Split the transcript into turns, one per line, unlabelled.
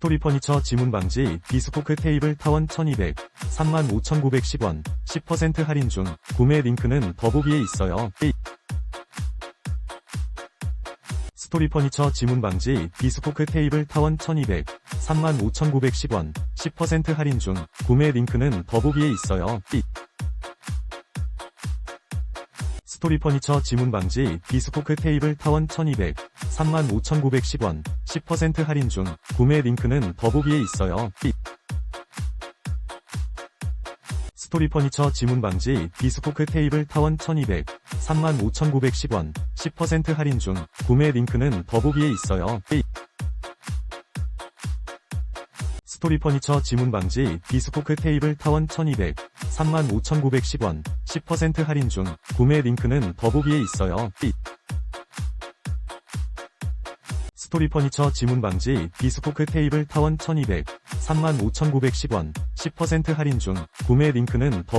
스토리 퍼니처 지문 방지 비스포크 테이블 타원 1200 35,910원 10% 할인 중 구매 링크는 더보기에 있어요. 스토리 퍼니처 지문 방지 비스포크 테이블 타원 1200 35,910원 10% 할인 중 구매 링크는 더보기에 있어요. 스토리 퍼니처 지문 방지 비스포크 테이블 타원 1200 35,910원 10% 할인 중 구매 링크는 더보기에 있어요. 스토리 퍼니처 지문 방지 비스포크 테이블 타원 1200 35,910원 10% 할인 중 구매 링크는 더보기에 있어요. 스토리 퍼니처 지문 방지 비스포크 테이블 타원 1200 35,910원 10% 할인 중 구매 링크는 더보기에 있어요. 스토리 퍼니처 지문 방지 비스포크 테이블 타원 1200 35,910원 10% 할인 중 구매 링크는 더